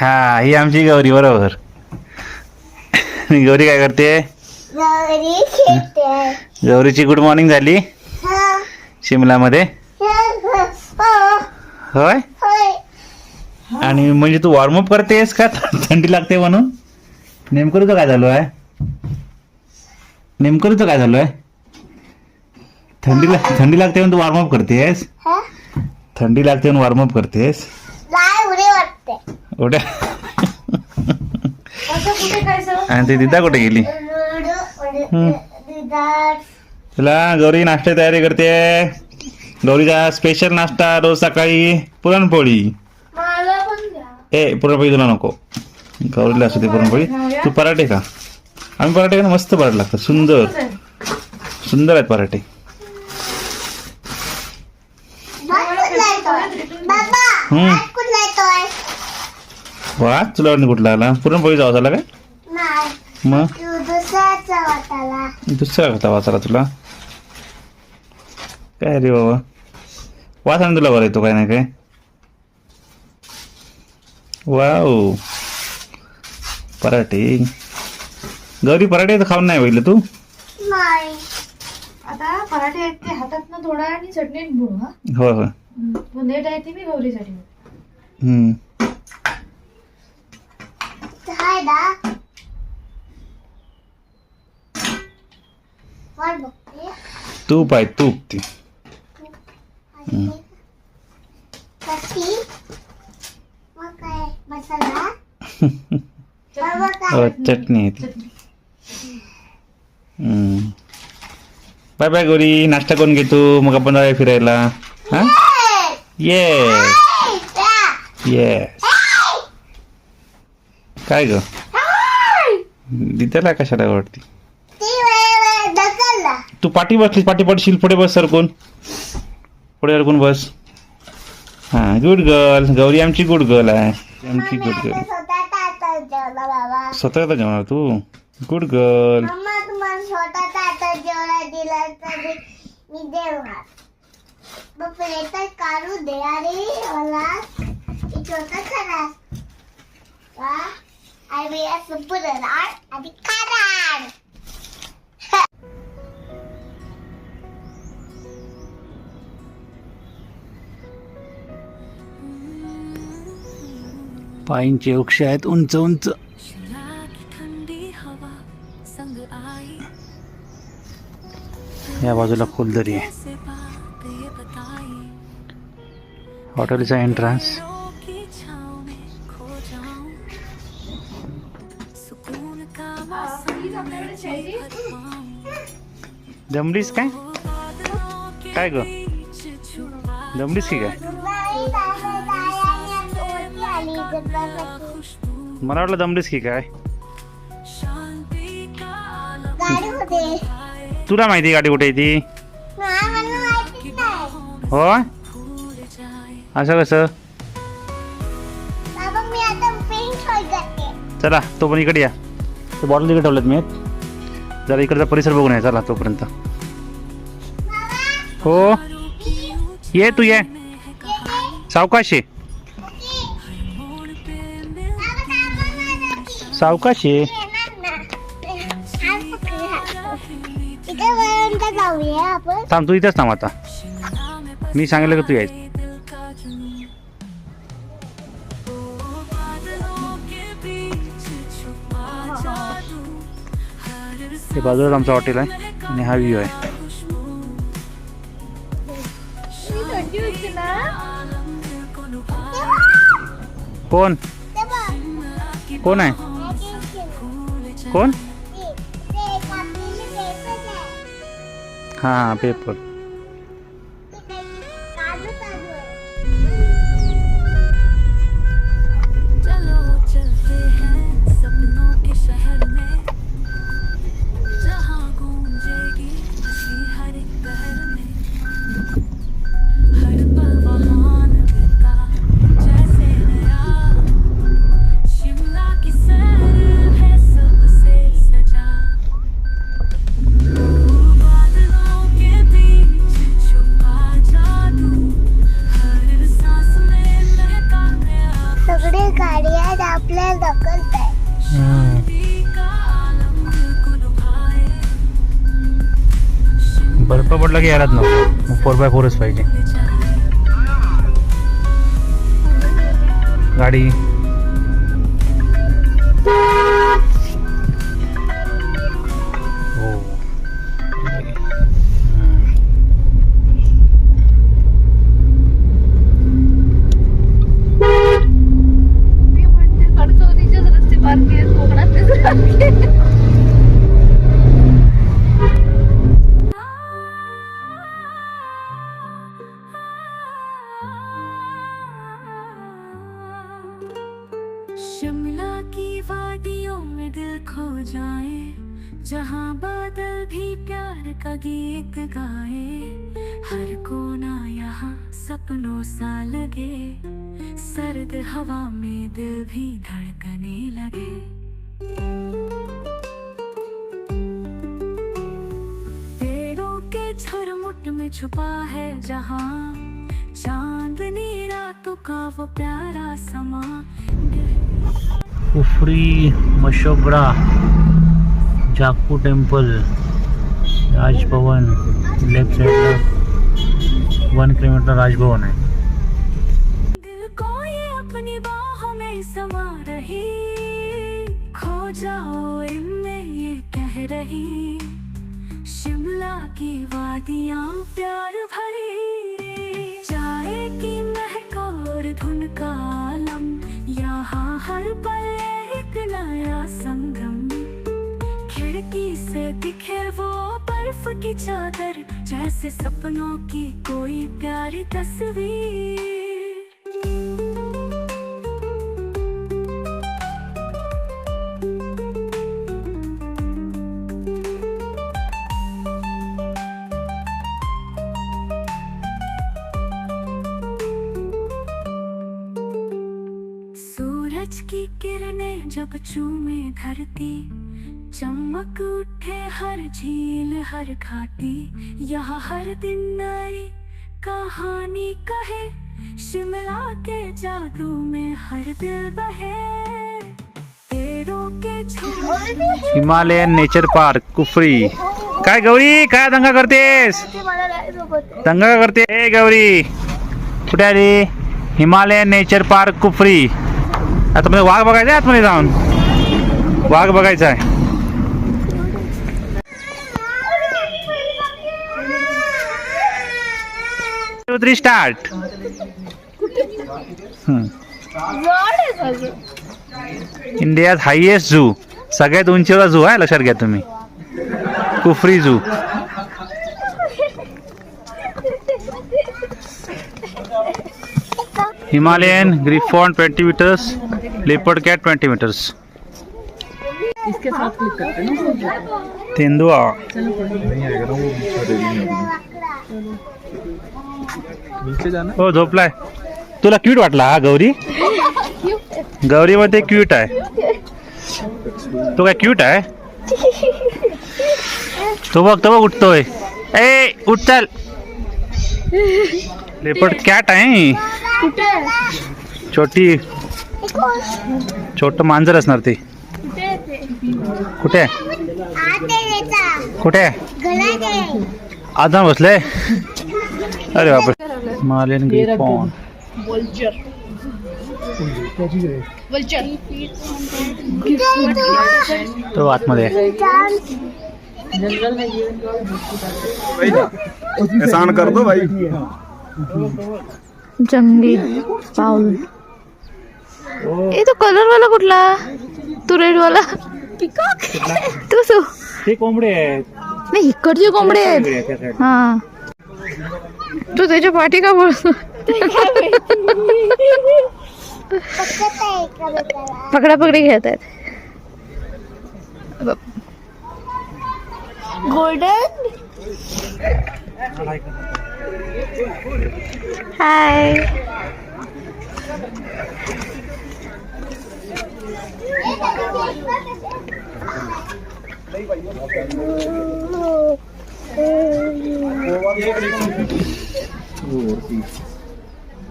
हा ही आमची गौरी बरोबर. गौरी काय करते? गौरीची गुड मॉर्निंग झाली. हा. शिमलामध्ये. हो. होय. आणि म्हणजे तू वॉर्मअप करतेस का? थंडी लागते म्हणून? नेमकं तुझं काय झालो आहे? नेमकं तुझं काय झालो आहे? थंडी थंडी लागते म्हणून तू वॉर्मअप करतेस? हा? थंडी लागते म्हणून वॉर्मअप करतेस? कुठे? आणि ती दिदा कुठे गेली. तुला गौरी नाश्ता तयारी करते. गौरीचा स्पेशल नाश्ता रोज सकाळी पुरणपोळी. मला पण द्या. ए पुरणपोळी तुला नको. गौरीला असू दे पुरणपोळी. तू पराठे का आम्ही पराठे का ना मस्त पराठे लागतात. सुंदर. सुंदर आहेत पराठे. हम्म. वा तुला वाटलं कुठला आला? पुरणपोळी जाऊ झाला काय? नाही. मग? तू दुसऱ्याचा वाटाला. दुसरा होता वाचाला तुला? काय रे बाबा? आणि तुला बरं येतो काय नाही काय वाव. पराठे. गौरी पराठे तर खाऊन नाही होईल तू? नाही. आता पराठे आहेत ते हातात ना थोडा आणि चटणी हा. हो हो. नेट आहे ती मी गौरीसाठी. हम्म. हाय दा वर बघते तूप आहे तूप ती आणि कशी मग काय मसाला बाबा हो, काय चटणी आहे ती हम्म. बाय बाय गौरी नाश्ता करून घे तू मग आपण जाऊया फिरायला हा येस येस काय ग? दित्याला कशाला आवडती ती पाठी बसलीस पाठी पडशील पुढे बस सरकून. पुढे सरकून बस. हा गुड गर्ल गौरी आमची गुड गर्ल आहे. आमची गुड गर्ल स्वतः जेवणार तू? गुड गर्ल काढू दे. अरे आणि खाणार पायींचे वृक्ष आहेत उंच उंच. ठंडी हवा संग आई. या बाजूला खोलदरी आहे. हॉटेलचा एंट्रन्स जमलीस काय? बादलों के काय ग? बीच छुपा जमलीस की काय? नाही दादा दादाने आली गणपती खुशबू मला वाटलं जमलीस की काय. शांति का आलम गाडी होते तुला माहिती गाडी कुठे आहे ती? नाही मला माहितीच नाही हो भूल जाए असं कसं? बाबा मी आता पिंक शॉट करते चला तो पण इकडे या. ते बॉटल तिकडे ठेवलेत मी. जरा इकडचा परिसर बघून या चला तोपर्यंत. हो? ये तू ये. सावकाश ये. सावकाश ये. थांब तू इथंच थांब आता. मी सांगितलं की तू यायचं. हे बाजूलाच आमचं हॉटेल आहे आणि हा व्ह्यू आहे. कोण? कोण आहे? कोण? हां पेपर बर्फ पडला की यायलाच नको फोर बाय फोरच पाहिजे. गाडी. जहाँ बादल भी प्यार का गीत गाए, हर कोना यहाँ सपनों सा लगे। सर्द हवा में दिल भी धड़कने लगे। पेड़ों के झुरमुट में छुपा है जहाँ, चांदनी रातों का वो प्यारा समा। जाकू टेम्पल राजभवन लेफ्ट साइडला वन किलोमीटर राजभवन आहे. दिल को ये अपनी बाहों में समा रही खो जाओ इनमें ये कह रही शिमला की वादियां प्यार भरी चाय की महक और धुन का आलम यहाँ हर पल एक नया संगम। खिड़की से दिखे वो बर्फ की चादर जैसे सपनों की कोई प्यारी तस्वीर। चमक उठे हर झील हर घाटी। यहाँ हर दिन नई कहानी कहे। शिमला के जादू में हर दिल बहे। Himalayan nature park Kufri. काय गौरी काय दंगा करतेस? दंगा करते? ए गौरी कुठे आली? Himalayan nature park Kufri. आता मध्ये वाघ बघायचा आहे आतमध्ये जाऊन? वाघ बघायचा आहे. थ्री स्टार्ट इंडियात हायएस्ट झू सगळ्यात उंचीचा झू आहे, लक्षात घ्या तुम्ही. Kufri zoo Himalayan griffon 20 metres leopard cat 20 metres तेंदुआ. हो झोपलाय. तुला क्यूट वाटला हा गौरी? गौरी मध्ये क्यूट आहे. तो काय क्यूट आहे? तो बघ तो बघ उठतोय. ए उठ चल. लेपर्ड कॅट आहे. छोटी. छोट मांजर असणार ते. कुठे? आहे? आते याचा कुठे आता बसले. अरे बापरे मालेन ग्रिफॉन तो आतमध्ये आहे. एहसान कर दो भाई। जंगली पाऊल ए तो कलर वाला कुठला तू रेड वाला। पिकॉक। तू तू ते कोंबडे आहेत नाही इकडचे कोंबडे आहेत हा। तू त्याच्या पाठी का एकमेकाला. पकडा पकडी खेळत आहेत. गोल्डन हाय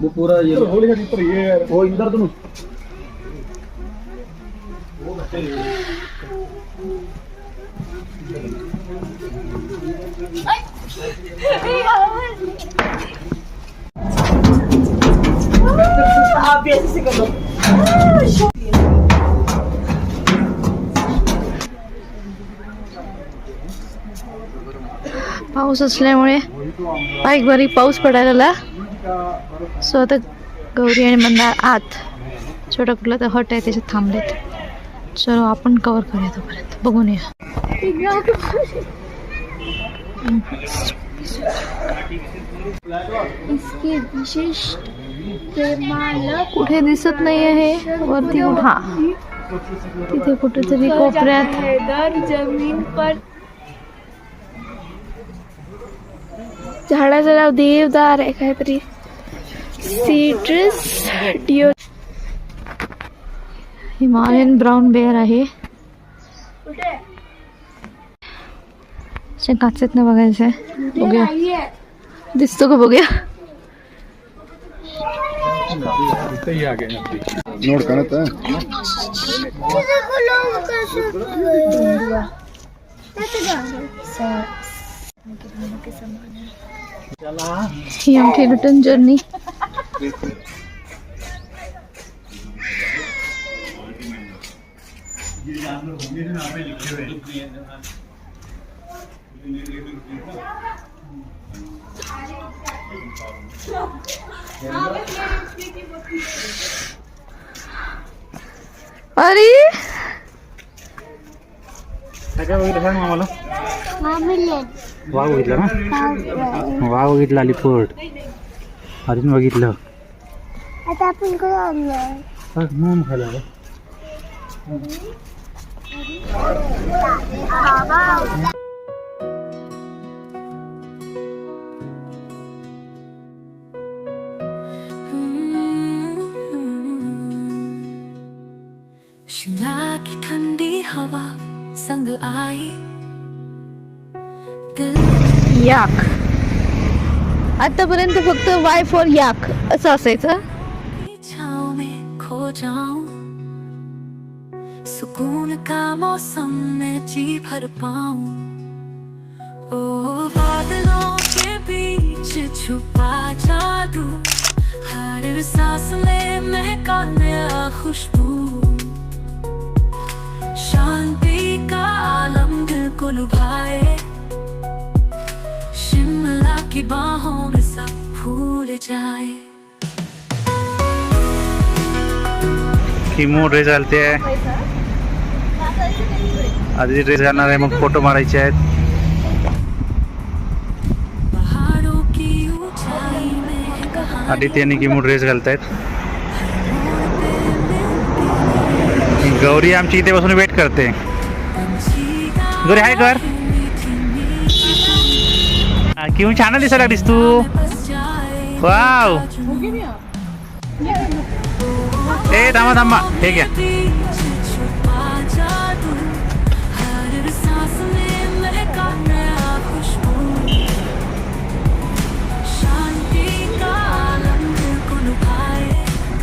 वो पूरा ये वो इधर तुम पाऊस असल्यामुळे बाईक बरी पाऊस पडायला लागला सो आता गौरी आणि मंदार आत. छोटा कुठला तर हट आहे त्याच्यात थांबलेत. चलो आपण कवर करूया तोपर्यंत. बघून या कुठे दिसत नाही आहे वरती हा. तिथे कुठेतरी कोपऱ्यात. जमीन पर झाडाचं नाव देवदार आहे काहीतरी. Citrus Dio Himalayan brown bear आहे. काचेत ना बघायचं बघूया. दिसतो का बघूया? नोट ही आमची रिटर्न जर्नी अरे! काय बघितलं सांग वाघ बघितलं ना? वाघ बघितलं अलिपोर्ट अजून बघितलं. आता आपण म्हणून खायला आलं. याक आतापर्यंत फक्त वाय फॉर याक असं असायचं. में खो जाऊं. सुकून का मौसम में जी भर पाऊं? ओ बादलों के बीच छुपा जादू। हर सांस में महका नया खुशबू। शांति का आलम दिल को लुभाए शिमला की बाहों में सब भूल जाए। किमो ड्रेस घालते आहे. आधी ड्रेस घालणार आहे मग फोटो मारायचे आहेत. आदित्य आणि किमो ड्रेस घालतायत. गौरी आमची इथे बसून वेट करते. गौरी हाय कर हा, किमो छान दिसायला लागलीस तू वाव ए थांबा थांबा हे घ्या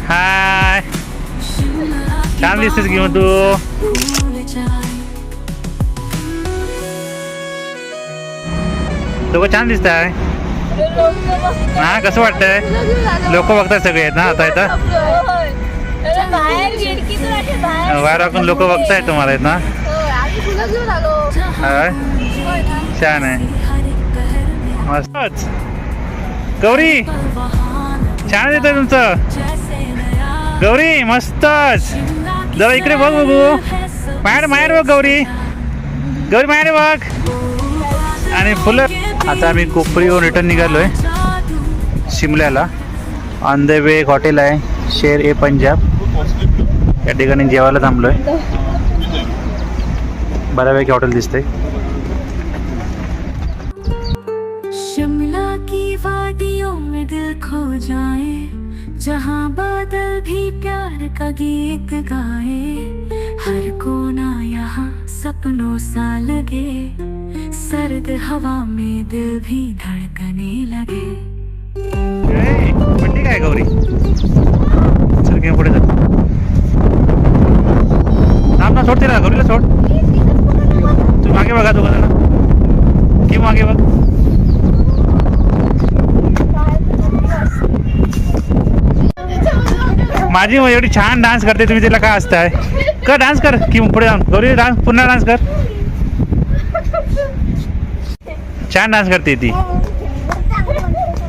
हाय छान दिसतेस किंवा दोघं छान दिसत आहे हा कसं वाटतंय? लोक बघतात सगळे आहेत ना आता इथं? बाहेर आपण लोक बघतायत तुम्हाला आहेत ना? छान आहे. मस्तच गौरी छान येत तुमचं. गौरी मस्तच. जरा इकडे बघ बघू. माहेर माहेर बघ गौरी. गौरी माहेर बघ. आणि फुलं आता आम्ही कोपरीवर रिटर्न निघालो आहे शिमल्याला. ऑन द वे एक हॉटेल आहे. शेर ए पंजाब या ठिकाणी जेवायला थांबलो आहे बऱ्यापैकी हॉटेल दिसते शिमला की वादियों में दिल खो जाए जहाँ बादल भी प्यार का गीत गाए हर कोना यहाँ सपनों सा लगे। सर्द हवा में दिल भी धड़कने लगे। काय गौरी? चल घे पुढे जात थांब ना सोड तिला गौरीला सोड. तू मागे बघा तू जरा की मागे बघ. माझी एवढी छान डान्स करते तुम्ही तिला काय असताय कर डान्स कर. की पुढे जाऊन. गौरी डान्स पुन्हा डान्स कर. छान डान्स करते ती.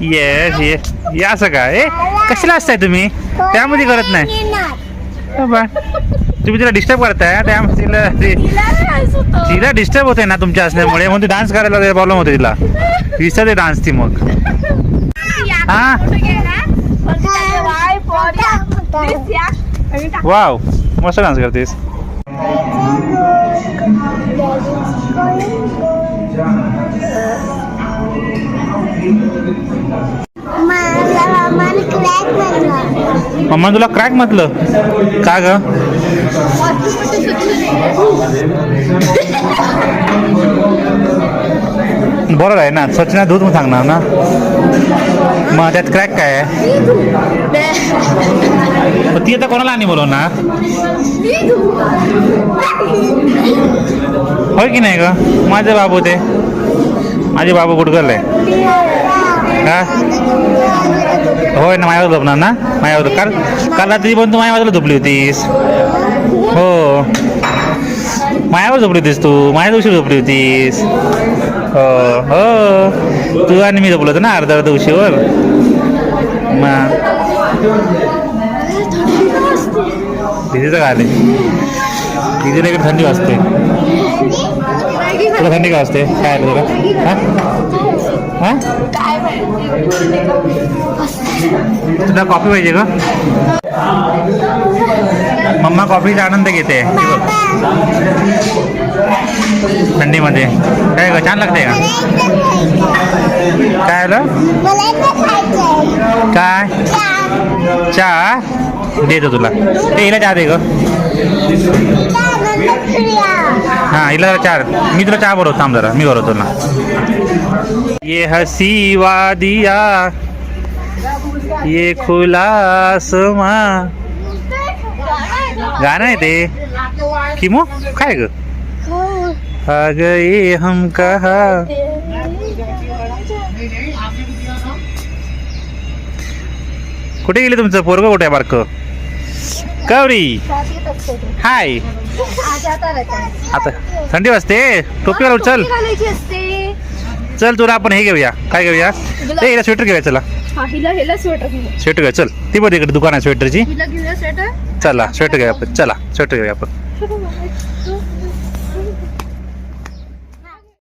येस येस हे असं का? ए कशाला असताय तुम्ही? त्यामध्ये करत नाही. बाबा तुम्ही तिला डिस्टर्ब करताय त्यामुळे तिला तिला डिस्टर्ब होते ना तुमच्या असल्यामुळे म्हणून ती डान्स करायला प्रॉब्लेम होते तिला. विसरते डान्स ती मग. हा? वाव मस्त डान्स करतेस. मम्मा तुला क्रॅक म्हटलं. का ग? बरोबर आहे ना स्वच्छना दूध मग सांगणार ना. मग त्यात क्रॅक काय आहे? ती आता कोणाला आणि बोलवणार? होय की नाही ग? माझे बाबू ते. माझे बाबू गुडगल आहे का होय ना माझ्यावर झोपणार ना? माझ्यावर काल काल रात्री पण तू माझ्या झोपली होतीस. हो. मायावर झोपली होतीस तू. माझ्या दिवशी झोपली होतीस. हो हो. तू आणि मी झोपलो होतो ना अर्धा अर्धा उशीवर. मग दिदीचं काय आले? दिदीला इकडे थंडी वाजते. तुला थंडी का असते काय आलं तुला? हा? तुला कॉफी पाहिजे का? मम्मा कॉफीचा आनंद घेते. थंडीमध्ये. काय ग छान लागते का? काय आलं? काय? चहा. देतो तुला. ते हिला चहा दे ग. हाँ हिला चार. मी तुला चहा बरोबर थांब जरा. मी बरोबर ना ये हसी वादिया ये खुला आसमां. गाणं आहे ते. किमो? काय ग? आ गए हम कहा. कुठे गेले तुमचं? पोरग कुठे आहे बारक? गौरी हाय. आता थंडी वाजते. टोपी घालू चल. तुला आपण हे घेऊया. काय घेऊया? ते हिला स्वेटर घेऊया चला. हा हिला हिला स्वेटर घेऊया. चल. ती बघ इकडे दुकान आहे स्वेटरची चला स्वेटर घेऊया आपण. चला स्वेटर घेऊया आपण.